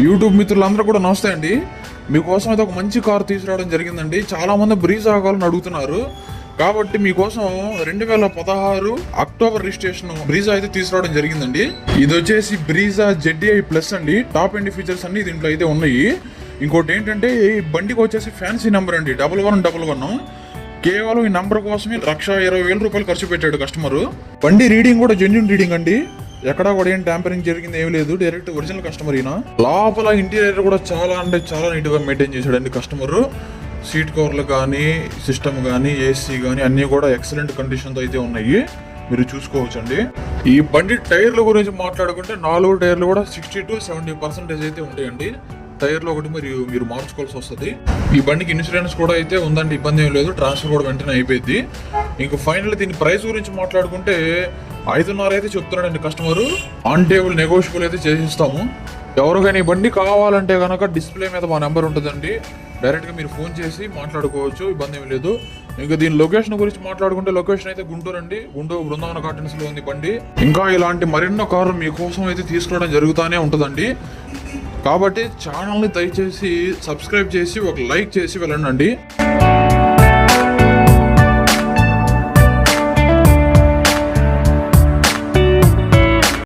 YouTube మిత్రులందరూ కూడా నమస్తే అండి. మీకోసం అయితే ఒక మంచి కార్ తీసుకురావడం జరిగిందండి. చాలామంది బ్రీజ్ ఆగాలని అడుగుతున్నారు. కాబట్టి మీకోసం రెండు వేల పదహారు అక్టోబర్ రిజిస్ట్రేషన్ బ్రీజా అయితే తీసుకురావడం జరిగిందండి. ఇది వచ్చేసి బ్రీజా జెడ్డీఐ ప్లస్ అండి. టాప్ ఎండ్ ఫీచర్స్ అన్ని దీంట్లో అయితే ఉన్నాయి. ఇంకోటి ఏంటంటే ఈ బండికి వచ్చేసి ఫ్యాన్సీ నెంబర్ అండి. Double one double one. కేవలం ఈ నంబర్ కోసమే లక్ష ఇరవై వేల రూపాయలు ఖర్చు పెట్టాడు కస్టమర్. బండి రీడింగ్ కూడా జెన్యున్ రీడింగ్ అండి. ఎక్కడా కూడా ఏం ట్యాంపరింగ్ జరిగింది ఏం లేదు. డైరెక్ట్ ఒరిజినల్ కస్టమర్ ఈయన. లోపల ఇంటీరియర్ కూడా చాలా అంటే చాలా నీట్గా మెయింటైన్ చేశాడండి కస్టమర్ సీట్ కవర్లు కానీ సిస్టమ్ కానీ ఏసీ కానీ అన్నీ కూడా ఎక్సలెంట్ కండిషన్తో అయితే ఉన్నాయి. మీరు చూసుకోవచ్చండి. ఈ బండి టైర్ల గురించి మాట్లాడుకుంటే నాలుగు టైర్లు కూడా సిక్స్టీ టు సెవెంటీ పర్సెంటేజ్ అయితే ఉంటాయండి. టైర్లో ఒకటి మరి మీరు మార్చుకోవాల్సి వస్తుంది. ఈ బండికి ఇన్సూరెన్స్ కూడా అయితే ఉందంటే ఇబ్బంది ఏం లేదు. ట్రాన్స్ఫర్ కూడా వెంటనే అయిపోయింది ఇంక ఫైనల్ దీని ప్రైస్ గురించి మాట్లాడుకుంటే ఐదున్నర అయితే చెప్తున్నాడండి కస్టమర్. ఆన్ టేబుల్ నెగోషియబుల్ అయితే చేసిస్తాము. ఎవరికైనా ఈ బండి కావాలంటే కనుక డిస్ప్లే మీద మా నెంబర్ ఉంటుందండి. డైరెక్ట్గా మీరు ఫోన్ చేసి మాట్లాడుకోవచ్చు ఇబ్బంది ఏమి లేదు. ఇంకా దీని లొకేషన్ గురించి మాట్లాడుకుంటే లొకేషన్ అయితే గుంటూరు అండి గుంటూరు బృందావన గార్డెన్స్లో ఉంది బండి. ఇంకా ఇలాంటి మరెన్నో కార్లు మీకోసం అయితే తీసుకురావడం జరుగుతూనే ఉంటుందండి. కాబట్టి ఛానల్ని దయచేసి సబ్స్క్రైబ్ చేసి ఒక లైక్ చేసి వెళ్ళండి